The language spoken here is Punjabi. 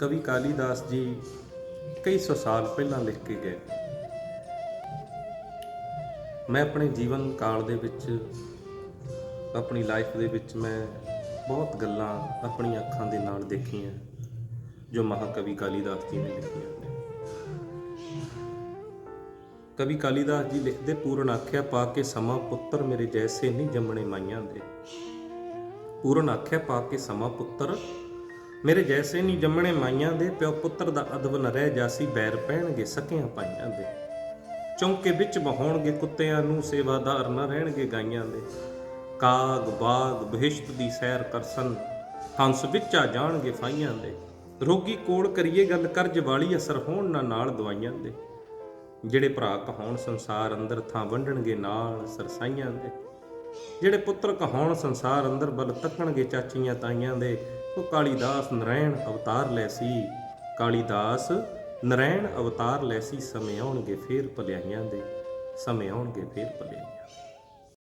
ਕਵੀ ਕਾਲੀਦਾਸ ਜੀ ਕਈ ਸੌ ਸਾਲ ਪਹਿਲਾਂ ਲਿਖ ਕੇ ਗਏ। ਮੈਂ ਆਪਣੇ ਜੀਵਨ ਕਾਲ ਦੇ ਵਿੱਚ, ਆਪਣੀ ਲਾਈਫ ਦੇ ਵਿੱਚ ਮੈਂ ਬਹੁਤ ਗੱਲਾਂ ਆਪਣੀਆਂ ਅੱਖਾਂ ਦੇ ਨਾਲ ਦੇਖੀਆਂ, ਜੋ ਮਹਾਕਵੀ ਕਾਲੀਦਾਸ ਜੀ ਨੇ ਲਿਖੀਆਂ ਕਵੀ ਕਾਲੀਦਾਸ ਜੀ ਲਿਖਦੇ ਪੂਰਨ ਆਖਿਆ ਪਾ ਕੇ ਸਮਾਂ ਪੁੱਤਰ ਮੇਰੇ ਜੈਸੇ ਨਹੀਂ ਜੰਮਣੇ ਮਾਈਆਂ ਦੇ। ਪੂਰਨ ਆਖਿਆ ਪਾ ਕੇ ਸਮਾਂ ਪੁੱਤਰ ਮੇਰੇ ਜੈਸੇ ਨਹੀਂ ਜੰਮਣੇ ਮਾਈਆਂ ਦੇ, ਪਿਓ ਪੁੱਤਰ ਦਾ ਅਦਬ ਨ ਰਹਿ ਜਾਸੀ, ਬੈਰ ਪੈਣਗੇ ਸਕੀਆਂ ਪਾਈਆਂ ਦੇ। ਚੌਂਕੇ ਵਿੱਚ ਬਹਾਉਣਗੇ ਕੁੱਤਿਆਂ ਨੂੰ, ਸੇਵਾਦਾਰ ਨ ਰਹਿਣਗੇ ਗਾਈਆਂ ਦੇ। ਕਾਗ, ਬਾਗ, ਬਹਿਸ਼ਤ ਦੀ ਸੈਰ ਕਰਸਨ, ਹੰਸ ਵਿੱਚ ਆ ਜਾਣਗੇ ਫਾਈਆਂ ਦੇ। ਰੋਗੀ ਕੋਲ ਕਰੀਏ ਗੱਲ, ਕਰਜ ਵਾਲੀ ਅਸਰ ਹੋਣ ਨਾ ਨਾਲ ਦਵਾਈਆਂ ਦੇ। ਜਿਹੜੇ ਭਰਾ ਕਹਾਉਣ ਸੰਸਾਰ ਅੰਦਰ, ਥਾਂ ਵੰਡਣਗੇ ਨਾਲ ਸਰਸਾਈਆਂ ਦੇ। ਜਿਹੜੇ ਪੁੱਤਰ ਕਹਾਉਣ ਸੰਸਾਰ ਅੰਦਰ, ਬਲ ਤੱਕਣਗੇ ਚਾਚੀਆਂ ਤਾਈਆਂ ਦੇ। ਉਹ ਕਾਲੀਦਾਸ ਨਰੈਣ ਅਵਤਾਰ ਲੈ ਸੀ। ਕਾਲੀਦਾਸ ਨਰੈਣ ਅਵਤਾਰ ਲੈ ਸੀ। ਸਮੇਂ ਆਉਣਗੇ ਫੇਰ ਭਲਾਈਆਂ ਦੇ। ਸਮੇਂ ਆਉਣਗੇ ਫੇਰ ਭਲਾਈਆਂ।